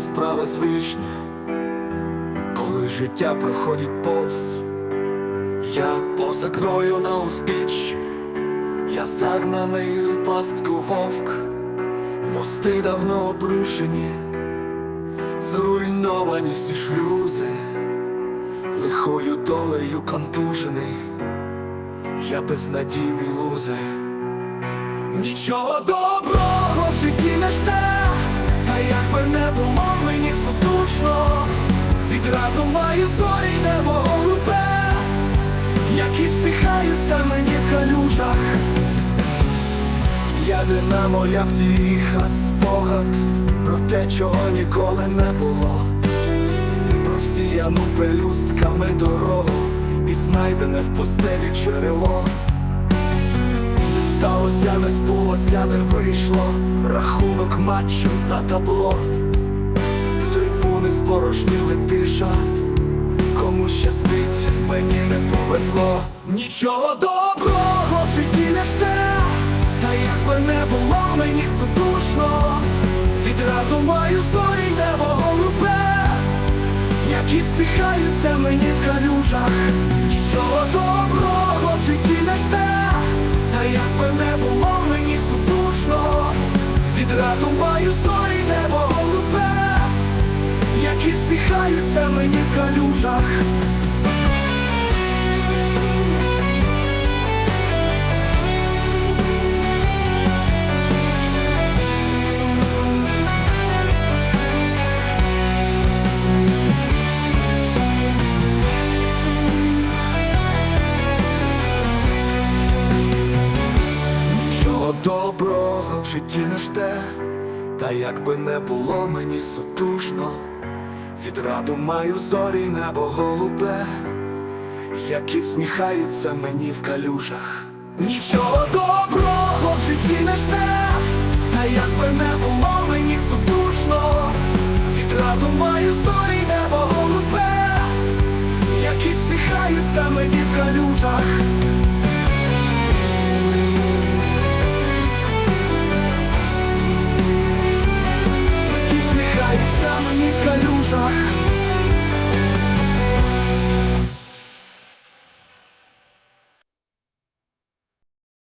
справа звична, коли життя проходить повз, я поза крою на узбіччі, я загнаний в пастку вовк, мости давно обрушені, зруйновані всі шлюзи, лихою долею контужений, я безнадійний лузер. Нічого доброго відраду маю зорі небо голубе, які всміхаються мені в калюжах. Я динамо, я втіха спогад про те, чого ніколи не було, про всіяну пелюстками дорогу і знайдене в постелі черело. Сталося, не збулося, не вийшло, рахунок матчу на табло. Спорожніли тиша, кому щастить, мені не повезло. Нічого доброго в житті не жде, та якби не було мені сутушно, відраду маю зорі небо голубе, які всміхаються мені в калюжах. Нічого доброго в житті не жде. Та якби не було мені сутушно, відраду маю зорі доброго в житті не жде, та якби не було мені сутушно, відраду маю зорі небо голубе, які всміхаються мені в калюжах. Нічого доброго в житті не жде, та якби не було мені сутушно, відраду маю зорі